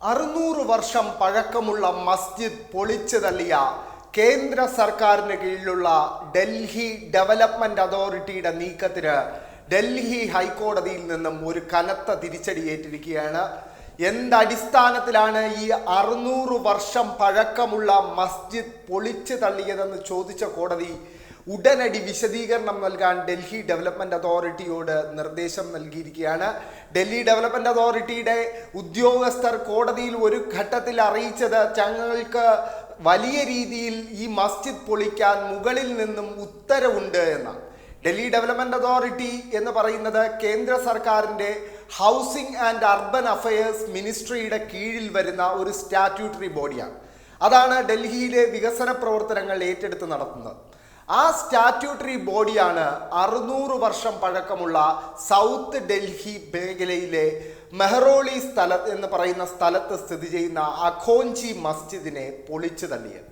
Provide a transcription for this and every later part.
അറുന്നൂറ് വർഷം പഴക്കമുള്ള മസ്ജിദ് പൊളിച്ചു തള്ളിയ കേന്ദ്ര സർക്കാരിന് കീഴിലുള്ള ഡൽഹി ഡെവലപ്മെന്റ് അതോറിറ്റിയുടെ നീക്കത്തിന് ഡൽഹി ഹൈക്കോടതിയിൽ നിന്നും ഒരു കനത്ത തിരിച്ചടി ഏറ്റിരിക്കുകയാണ്. എന്തടിസ്ഥാനത്തിലാണ് ഈ അറുന്നൂറ് വർഷം പഴക്കമുള്ള മസ്ജിദ് പൊളിച്ചു തള്ളിയതെന്ന് ചോദിച്ച കോടതി ഉടനടി വിശദീകരണം നൽകാൻ ഡൽഹി ഡെവലപ്മെന്റ് അതോറിറ്റിയോട് നിർദ്ദേശം നൽകിയിരിക്കുകയാണ്. ഡൽഹി ഡെവലപ്മെന്റ് അതോറിറ്റിയുടെ ഉദ്യോഗസ്ഥർ കോടതിയിൽ ഒരു ഘട്ടത്തിൽ അറിയിച്ചത് ഞങ്ങൾക്ക് വലിയ രീതിയിൽ ഈ മസ്ജിദ് പൊളിക്കാൻ മുകളിൽ നിന്നും ഉത്തരവുണ്ട് എന്നാണ്. ഡൽഹി ഡെവലപ്മെന്റ് അതോറിറ്റി എന്ന് പറയുന്നത് കേന്ദ്ര സർക്കാരിന്റെ ഹൗസിംഗ് ആൻഡ് അർബൻ അഫയേഴ്സ് മിനിസ്ട്രിയുടെ കീഴിൽ വരുന്ന ഒരു സ്റ്റാറ്റ്യൂട്ടറി ബോഡിയാണ്. അതാണ് ഡൽഹിയിലെ വികസന പ്രവർത്തനങ്ങൾ ഏറ്റെടുത്ത് നടത്തുന്നത്. ആ സ്റ്റാറ്റ്യൂട്ടറി ബോഡിയാണ് അറുന്നൂറ് വർഷം പഴക്കമുള്ള സൗത്ത് ഡൽഹി മേഖലയിലെ മെഹറോളി സ്ഥല എന്ന് പറയുന്ന സ്ഥലത്ത് സ്ഥിതി ചെയ്യുന്ന അഖോഞ്ചി മസ്ജിദിനെ പൊളിച്ചു തള്ളിയത്.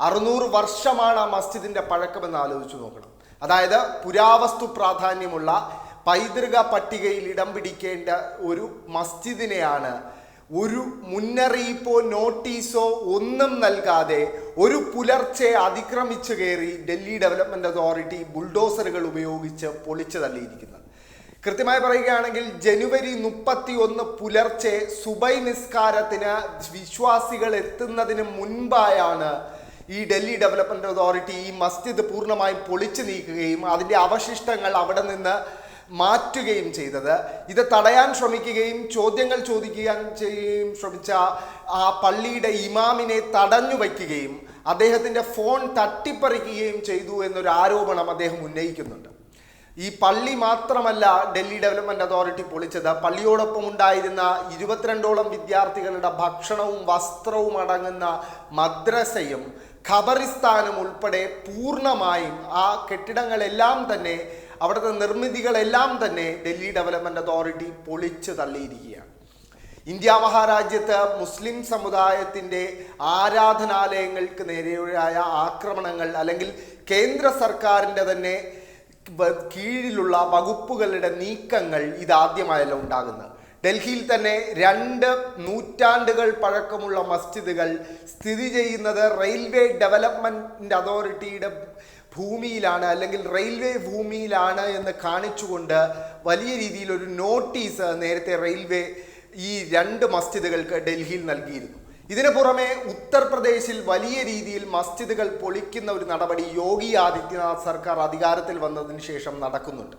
അറുന്നൂറ് വർഷമാണ് ആ മസ്ജിദിന്റെ പഴക്കമെന്ന് ആലോചിച്ച് നോക്കണം. അതായത് പുരാവസ്തു പ്രാധാന്യമുള്ള പൈതൃക പട്ടികയിൽ ഇടം പിടിക്കേണ്ട ഒരു മസ്ജിദിനെയാണ് ഒരു മുന്നറിയിപ്പോ നോട്ടീസോ ഒന്നും നൽകാതെ ഒരു പുലർച്ചെ അതിക്രമിച്ചു കയറി ഡൽഹി ഡെവലപ്മെന്റ് അതോറിറ്റി ബുൾഡോസറുകൾ ഉപയോഗിച്ച് പൊളിച്ചു തള്ളിയിരിക്കുന്നത്. കൃത്യമായി പറയുകയാണെങ്കിൽ ജനുവരി മുപ്പത്തി ഒന്ന് പുലർച്ചെ സുബൈ നിസ്കാരത്തിന് വിശ്വാസികൾ എത്തുന്നതിന് മുൻപായാണ് ഈ ഡൽഹി ഡെവലപ്മെന്റ് അതോറിറ്റി ഈ മസ്ജിദ് പൂർണമായും പൊളിച്ചു നീക്കുകയും അതിന്റെ അവശിഷ്ടങ്ങൾ അവിടെ നിന്ന് മാറ്റുകയും ചെയ്തത്. ഇത് തടയാൻ ശ്രമിക്കുകയും ചോദ്യങ്ങൾ ചോദിക്കാൻ ചെയ്യുകയും ശ്രമിച്ച ആ പള്ളിയുടെ ഇമാമിനെ തടഞ്ഞു വയ്ക്കുകയും അദ്ദേഹത്തിന്റെ ഫോൺ തട്ടിപ്പറിക്കുകയും ചെയ്തു എന്നൊരു ആരോപണം അദ്ദേഹം ഉന്നയിക്കുന്നുണ്ട്. ഈ പള്ളി മാത്രമല്ല ഡൽഹി ഡെവലപ്മെന്റ് അതോറിറ്റി പൊളിച്ചത്. പള്ളിയോടൊപ്പം ഉണ്ടായിരുന്ന ഇരുപത്തിരണ്ടോളം വിദ്യാർത്ഥികളുടെ ഭക്ഷണവും വസ്ത്രവും അടങ്ങുന്ന മദ്രസയും ഖബറിസ്ഥാനും ഉൾപ്പെടെ പൂർണമായും ആ കെട്ടിടങ്ങളെല്ലാം തന്നെ അവിടുത്തെ നിർമ്മിതികളെല്ലാം തന്നെ ഡൽഹി ഡെവലപ്മെന്റ് അതോറിറ്റി പൊളിച്ചു തള്ളിയിരിക്കുകയാണ്. ഇന്ത്യ മഹാരാജ്യത്ത് മുസ്ലിം സമുദായത്തിന്റെ ആരാധനാലയങ്ങൾക്ക് നേരെയായ ആക്രമണങ്ങൾ അല്ലെങ്കിൽ കേന്ദ്ര സർക്കാരിന്റെ തന്നെ കീഴിലുള്ള വകുപ്പുകളുടെ നീക്കങ്ങൾ ഇതാദ്യമായല്ല ഉണ്ടാകുന്നത്. ഡൽഹിയിൽ തന്നെ രണ്ട് നൂറ്റാണ്ടുകൾ പഴക്കമുള്ള മസ്ജിദുകൾ സ്ഥിതി ചെയ്യുന്നത് റെയിൽവേ ഡെവലപ്മെന്റ് അതോറിറ്റിയുടെ ഭൂമിയിലാണ് അല്ലെങ്കിൽ റെയിൽവേ ഭൂമിയിലാണ് എന്ന് കാണിച്ചുകൊണ്ട് വലിയ രീതിയിൽ ഒരു നോട്ടീസ് നേരത്തെ റെയിൽവേ ഈ രണ്ട് മസ്ജിദുകൾക്ക് ഡൽഹിയിൽ നൽകിയിരുന്നു. ഇതിനു പുറമെ ഉത്തർപ്രദേശിൽ വലിയ രീതിയിൽ മസ്ജിദുകൾ പൊളിക്കുന്ന ഒരു നടപടി യോഗി ആദിത്യനാഥ് സർക്കാർ അധികാരത്തിൽ വന്നതിന് ശേഷം നടക്കുന്നുണ്ട്.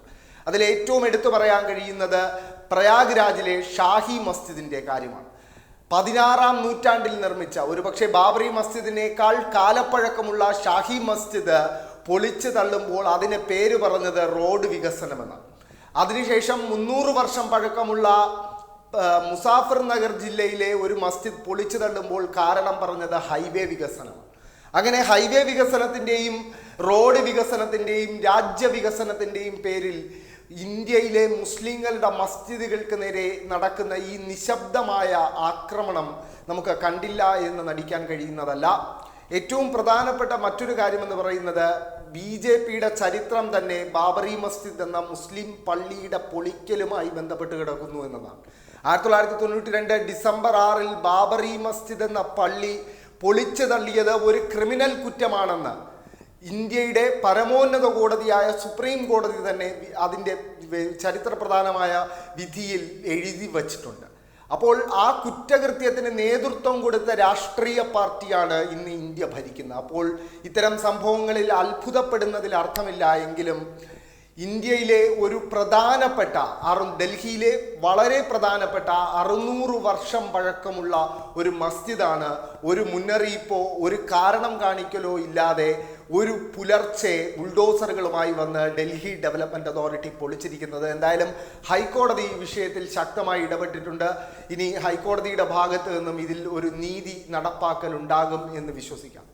അതിൽ ഏറ്റവും എടുത്തു പറയാൻ കഴിയുന്നത് പ്രയാഗ്രാജിലെ ഷാഹി മസ്ജിദിന്റെ കാര്യമാണ്. പതിനാറാം നൂറ്റാണ്ടിൽ നിർമ്മിച്ച ഒരുപക്ഷെ ബാബറി മസ്ജിദിനേക്കാൾ കാലപ്പഴക്കമുള്ള ഷാഹി മസ്ജിദ് പൊളിച്ചു തള്ളുമ്പോൾ അതിന് പേര് പറഞ്ഞത് റോഡ് വികസനമെന്നാണ്. അതിനുശേഷം മുന്നൂറ് വർഷം പഴക്കമുള്ള മുസാഫർ നഗർ ജില്ലയിലെ ഒരു മസ്ജിദ് പൊളിച്ചു തള്ളുമ്പോൾ കാരണം പറഞ്ഞത് ഹൈവേ വികസനമാണ്. അങ്ങനെ ഹൈവേ വികസനത്തിന്റെയും റോഡ് വികസനത്തിന്റെയും രാജ്യ വികസനത്തിന്റെയും പേരിൽ ഇന്ത്യയിലെ മുസ്ലിങ്ങളുടെ മസ്ജിദുകൾക്ക് നേരെ നടക്കുന്ന ഈ നിശബ്ദമായ ആക്രമണം നമുക്ക് കണ്ടില്ല എന്ന് നടിക്കാൻ കഴിയുന്നതല്ല. ഏറ്റവും പ്രധാനപ്പെട്ട മറ്റൊരു കാര്യം എന്ന് പറയുന്നത് ബി ജെ പിയുടെ ചരിത്രം തന്നെ ബാബറി മസ്ജിദ് എന്ന മുസ്ലിം പള്ളിയുടെ പൊളിക്കലുമായി ബന്ധപ്പെട്ട് കിടക്കുന്നു എന്നതാണ്. ആയിരത്തി തൊള്ളായിരത്തി തൊണ്ണൂറ്റി രണ്ട് ഡിസംബർ ആറിൽ ബാബറി മസ്ജിദ് എന്ന പള്ളി പൊളിച്ചു തള്ളിയത് ഒരു ക്രിമിനൽ കുറ്റമാണെന്ന് ഇന്ത്യയുടെ പരമോന്നത കോടതിയായ സുപ്രീം കോടതി തന്നെ അതിന്റെ ചരിത്ര ചരിത്രപ്രധാനമായ വിധിയിൽ എഴുതി വച്ചിട്ടുണ്ട്. അപ്പോൾ ആ കുറ്റകൃത്യത്തിന് നേതൃത്വം കൊടുത്ത രാഷ്ട്രീയ പാർട്ടിയാണ് ഇന്ന് ഇന്ത്യ ഭരിക്കുന്നത്. അപ്പോൾ ഇത്തരം സംഭവങ്ങളിൽ അത്ഭുതപ്പെടുന്നതിൽ അർത്ഥമില്ല എങ്കിലും ഇന്ത്യയിലെ ഒരു പ്രധാനപ്പെട്ട അറു ഡൽഹിയിലെ വളരെ പ്രധാനപ്പെട്ട അറുന്നൂറ് വർഷം പഴക്കമുള്ള ഒരു മസ്ജിദാണ്. ഒരു മുന്നറിയിപ്പോ ഒരു കാരണം കാണിക്കലോ ഇല്ലാതെ ഒരു പുലർച്ചെ ബുൾഡോസറുകളുമായി വന്ന് ഡൽഹി ഡെവലപ്മെന്റ് അതോറിറ്റി പൊളിച്ചിരിക്കുന്നത്. എന്തായാലും ഹൈക്കോടതി ഈ വിഷയത്തിൽ ശക്തമായി ഇടപെട്ടിട്ടുണ്ട്. ഇനി ഹൈക്കോടതിയുടെ ഭാഗത്ത് നിന്നും ഇതിൽ ഒരു നീതി നടപ്പാക്കൽ ഉണ്ടാകും എന്ന് വിശ്വസിക്കാം.